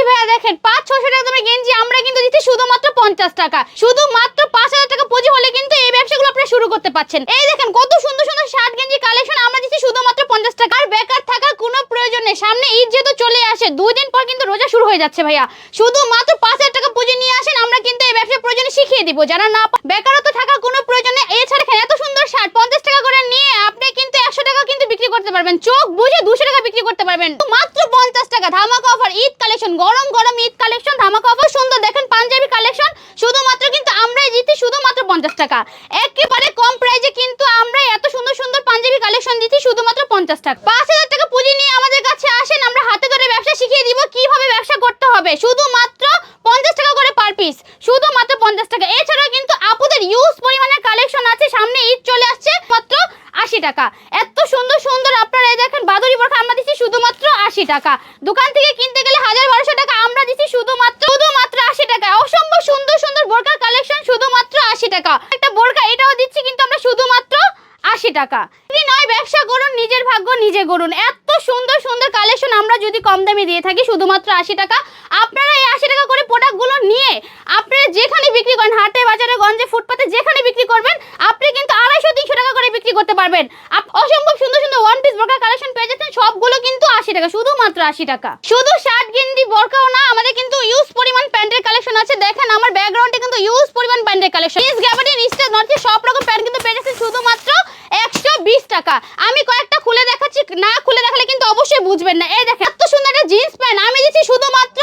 গেঞ্জি ভাইয়া, দেখেন, পাঁচ ছশো টাকা দামের গেঞ্জি আমরা কিন্তু দিচ্ছি শুধুমাত্র পঞ্চাশ টাকা। শুধুমাত্র পাঁচ হাজার টাকা পুঁজি হলে কিন্তু এই ব্যবসাগুলো আপনারা শুরু করতে পারছেন। এই দেখেন, কত সুন্দর সুন্দর শার্ট, গেঞ্জি, কালেকশন আমরা দিচ্ছি শুধুমাত্র পঞ্চাশ টাকা। আর বেকার থাকার কোনো প্রয়োজন নেই। সামনে ঈদ যেহেতু চলে আসে, দুই দিন পর কিন্তু রোজা শুরু হয়ে যাচ্ছে ভাইয়া। শুধুমাত্র পাঁচ হাজার টাকা পুঁজি নিয়ে আসেন, আমরা কিন্তু এই ব্যবসার প্রয়োজনে শিখিয়ে দিব। যারা না বেকারত্ব থাকার কোনো প্রয়োজন নেই, এছাড়া দেখেন এত সুন্দর শার্ট পঞ্চাশ টাকা করে নিয়ে আপনি কিন্তু একশো টাকা কিন্তু বিক্রি করতে পারবেন, চোখ বুঝে দুশো টাকা বিক্রি করতে পারবেন। মাত্র পঞ্চাশ টাকা ধামাকা অফার ঈদ কালেকশন গরম গরম ঈদ কালেকশন ধামাকা অফার সুন্দর, দেখেন পাঞ্জাবি কালেকশন শুধুমাত্র কিন্তু আমরাই জিতি শুধুমাত্র পঞ্চাশ টাকা। একেবারে কম প্রাইজে কিন্তু আমরা এত সুন্দর সুন্দর পাঞ্জাবি কালেকশন দিচ্ছি শুধুমাত্র পঞ্চাশ টাকা। পাঁচ হাজার টাকা পুঁজি নিয়ে আমাদের কাছে আসেন, আমরা হাতে ধরে ব্যবসা শিখিয়ে দিব কীভাবে ব্যবসা করতে হবে। শুধুমাত্র পঞ্চাশ টাকা করে পার পিস শুধুমাত্র পঞ্চাশ টাকা। এছাড়াও কিন্তু আপুদের ইউজ পরিমাণের কালেকশন আছে, সামনে ঈদ চলে আসছে টাকা। এত সুন্দর সুন্দর আপনারা দেখেন বাদুরি বোরখা আমরা দিচ্ছি শুধুমাত্র আশি টাকা। দোকান থেকে কিনতে গেলে হাজার বারোশো টাকা আমরা দিচ্ছি শুধুমাত্র শুধুমাত্র আশি টাকা। অসম্ভব সুন্দর সুন্দর বোরকার কালেকশন শুধুমাত্র আশি টাকা। একটা বোরকা এটাও দিচ্ছি কিন্তু আমরা শুধুমাত্র আশি টাকা। নয়, ব্যবসা করুন, নিজের ভাগ্য নিজে করুন এত সুন্দর সুন্দর কালেকশন আমরা যদি কম দামে দিয়ে থাকি শুধুমাত্র আশি টাকা। আপনারা এই আশি টাকা করে প্রোডাক্টগুলো নিয়ে আপনারা যেখানে বিক্রি করেন, হাটে, বাজারে, গঞ্জে, ফুটপাতে যেখানে বিক্রি করবেন আপনি কিন্তু আড়াইশো তিনশো টাকা করে বিক্রি করতে পারবেন। অসম্ভব সুন্দর সুন্দর ওয়ান পিস বোরকা কালেকশন পেয়ে যাচ্ছেন, সবগুলো কিন্তু আশি টাকা, শুধুমাত্র আশি টাকা। শুধু শার্ট গেঞ্জি বোরকাও না, আমাদের কিন্তু ইউজ পরিমাণ প্যান্টের কালেকশন আছে। দেখেন, আমার ব্যাকগ্রাউন্ডে কিন্তু ইউজ পরিমাণ প্যান্টের কালেকশন ইস গ্যাবার্ডিন ইস্টার নর্থে সব রকম প্যান্ট কিন্তু পেয়ে যাচ্ছেন, শুধুমাত্র একশো বিশ টাকা। আমি কয়েকটা খুলে দেখাচ্ছি, না খুলে দেখালে কিন্তু অবশ্যই বুঝবেন না। এই দেখেন, এত সুন্দর একটা জিন্স প্যান্ট আমি দিচ্ছি শুধুমাত্র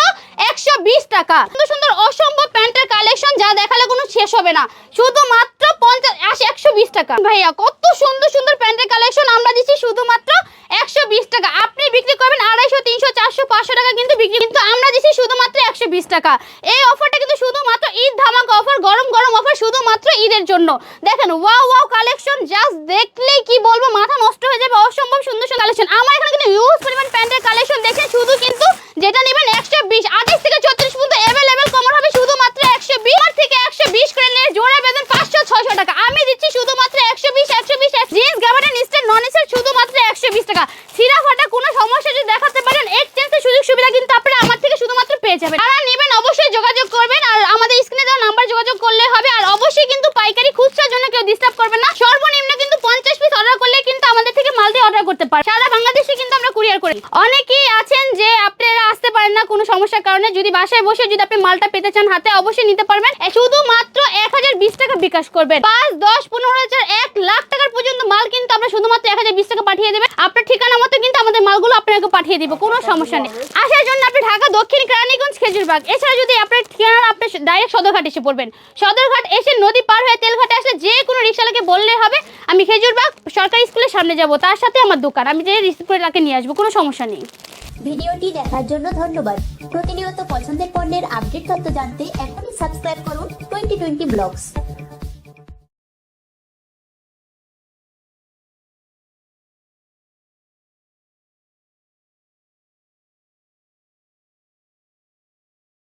একশো বিশ টাকা। সুন্দর সুন্দর অসম্ভব প্যান্টের কালেকশন যা দেখালে কোনো শেষ হবে না। শুধুমাত্র আশি একশো বিশ টাকা। ভাইয়া, কত সুন্দর সুন্দর প্যান্টের কালেকশন আমরা দিচ্ছি শুধুমাত্র একশো বিশ টাকা। আপনি বিক্রি করবেন আড়াইশো, তিনশো, চারশো, পাঁচশো টাকা কিন্তু বিক্রি কিন্তু আমরা দিচ্ছি শুধুমাত্র একশো বিশ টাকা। এই অফারটা কিন্তু শুধুমাত্র ঈদ ধামাকা অফার, গরম গরম অফার শুধুমাত্র ঈদের জন্য। দেখেন, ওয়াও ওয়াও কালেকশন, জাস্ট দেখলেই কি বলব, মাথা নষ্ট হয়ে যাবে, অসম্ভব সুন্দর সুন্দর কালেকশন। আমার এখানে কিন্তু ইউজ পরিমাণ প্যান্টের কালেকশন দেখে শুধু টাকা। সিরা ফাটা, কোনো সমস্যা যদি দেখাতে পারেন এক্সচেঞ্জের সুযোগ সুবিধা কিন্তু আপনারা আমার থেকে শুধুমাত্র পেয়ে যাবেন। যারা নেবেন অবশ্যই যোগাযোগ করবেন আর আমাদের স্ক্রিনে দেওয়া নাম্বার যোগাযোগ করলে হবে আর অবশ্যই কিন্তু পাইকারি খুচরার জন্য কেউ ডিস্টার্ব করবেন না। সর্বনিম্ন কিন্তু পঞ্চাশ পিস অর্ডার করলে কিন্তু আমাদের থেকে মাল দিয়ে অর্ডার করতে পারেন সারা বাংলাদেশে কিন্তু আমরা কুরিয়ার করি। অনেকেই আছেন যে আপনারা আসতে পারেন না কোনো সমস্যার কারণে। যদি বাসায় বসে যদি আপনি মালটা পেতে চান, হাতে অবশ্যই নিতে পারবেন। শুধুমাত্র এক হাজার বিশ টাকা বিকাশ করবেন। পাঁচ, দশ, পনেরো হাজার এক লাখ টাকার পর্যন্ত মাল কিন্তু আমরা শুধুমাত্র এক হাজার বিশ টাকা পাঠিয়ে দেবে। আপনার ঠিকানা মতো কিন্তু আমাদের মালগুলো আপনাকে পাঠিয়ে দিব, কোনো সমস্যা নেই। আসার জন্য আপনি ঢাকা, দক্ষিণ কেরানীগঞ্জ, খেজুরবাগ। এছাড়া যদি আপনার ঠিকানা আপনি ডাইরেক্ট সদরঘাট এসে পড়বেন। সদরঘাট এসে নদী পার হয়ে তেলঘাটে আসলে যে কোনো রিক্সালাকে বললে হবে, আমি খেজুরবাগ সরকারি স্কুলের সামনে যাব, তার সাথে আমার দোকান। আমি যে রিসিভ করে তাকে নিয়ে আসব, কোনো সমস্যা নেই। ভিডিওটি দেখার জন্য ধন্যবাদ। প্রতিনিয়ত পছন্দের পণ্যের আপডেট তথ্য জানতে এখনই সাবস্ক্রাইব করুন টোয়েন্টি টোয়েন্টি ব্লগস